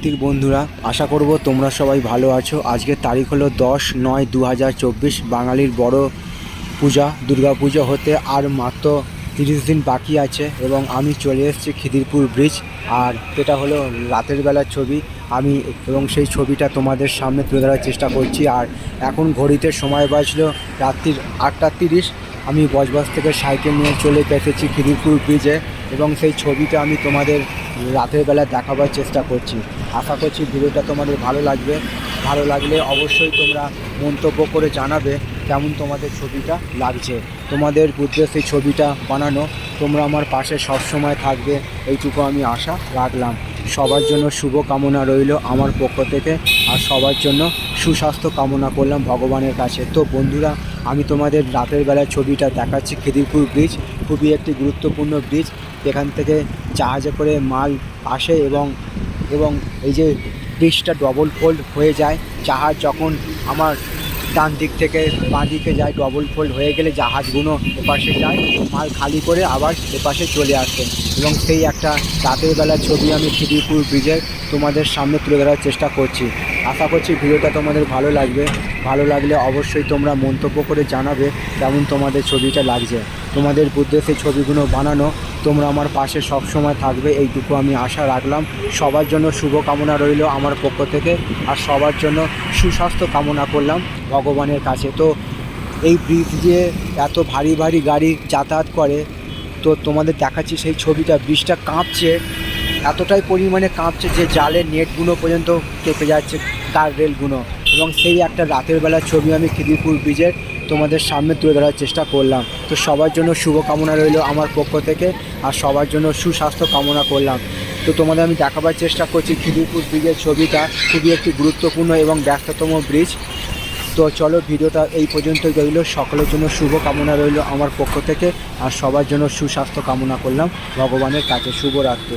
রাত্রির বন্ধুরা, আশা করব তোমরা সবাই ভালো আছো। আজকের তারিখ হলো দশ নয় দু বাঙালির বড় পূজা, দুর্গা পুজো হতে আর মাত্র তিরিশ দিন বাকি আছে এবং আমি চলে এসেছি খিদিরপুর ব্রিজ। আর এটা হলো রাতের বেলার ছবি। আমি এবং সেই ছবিটা তোমাদের সামনে তুলে ধরার চেষ্টা করছি। আর এখন ঘড়িতে সময় বাজলো রাত্রির আটটা তিরিশ। আমি বজবাস থেকে সাইকেল নিয়ে চলে এসেছি খিদিরপুর ব্রিজে। এবং সেই ছবিটা আমি তোমাদের রাতের বেলা দেখাবার চেষ্টা করছি। আশা করছি ভিডিওটা তোমাদের ভালো লাগবে। ভালো লাগলে অবশ্যই তোমরা মন্তব্য করে জানাবে কেমন তোমাদের ছবিটা লাগছে। তোমাদের সেই ছবিটা বানানো, তোমরা আমার পাশে সবসময় থাকবে এইটুকু আমি আশা রাখলাম। সবার জন্য শুভ কামনা রইল আমার পক্ষ থেকে, আর সবার জন্য সুস্বাস্থ্য কামনা করলাম ভগবানের কাছে। তো বন্ধুরা আমি তোমাদের রাতের বেলার ছবিটা দেখাচ্ছি খিদিরপুর ব্রিজ। খুবই একটি গুরুত্বপূর্ণ ব্রিজ। এখান থেকে জাহাজে করে মাল আসে এবং এবং এই যে ব্রিজটা ডবল ফোল্ড হয়ে যায়। জাহাজ যখন আমার ডান দিক থেকে বাঁ দিকে যায় ডবল ফোল্ড হয়ে গেলে জাহাজগুলো এপাশে যায়। মাল খালি করে আবার এপাশে চলে আসে। এবং সেই একটা রাতের বেলার ছবি আমি খিদিরপুর ব্রিজের তোমাদের সামনে তুলে ধরার চেষ্টা করছি। আশা করছি ভিডিওটা তোমাদের ভালো লাগবে। ভালো লাগলে অবশ্যই তোমরা মন্তব্য করে জানাবে কেমন তোমাদের ছবিটা লাগছে। তোমাদের সেই ছবিগুলো বানানো, তোমরা আমার পাশে সব সময় থাকবে, এইটুকু আমি আশা রাখলাম। সবার জন্য শুভ কামনা রইল আমার পক্ষ থেকে, আর সবার জন্য সুস্বাস্থ্য কামনা করলাম ভগবানের কাছে। তো এই ব্রিজ দিয়ে এত ভারী ভারী গাড়ি যাতায়াত করে, তো তোমাদের দেখাচ্ছি সেই ছবিটা ব্রিজটা কাঁপছে। এতটাই পরিমাণে কাঁপছে যে জালের নেটগুলো পর্যন্ত কেঁপে যাচ্ছে গার্ড রেলগুলো। এবং সেই একটা রাতের বেলার ছবি আমি খিদিরপুর ব্রিজের তোমাদের সামনে তুলে ধরার চেষ্টা করলাম। তো সবার জন্য শুভ কামনা রইল আমার পক্ষ থেকে, আর সবার জন্য সুস্বাস্থ্য কামনা করলাম। তো তোমাদের আমি দেখাবার চেষ্টা করছি খিদিরপুর ব্রিজের ছবিটা, খুবই একটি গুরুত্বপূর্ণ এবং ব্যস্ততম ব্রিজ। তো চলো ভিডিওটা এই পর্যন্তই রইল। সকলের জন্য শুভ কামনা রইল আমার পক্ষ থেকে, আর সবার জন্য সুস্বাস্থ্য কামনা করলাম। ভগবানের কাছে শুভরাত্রি।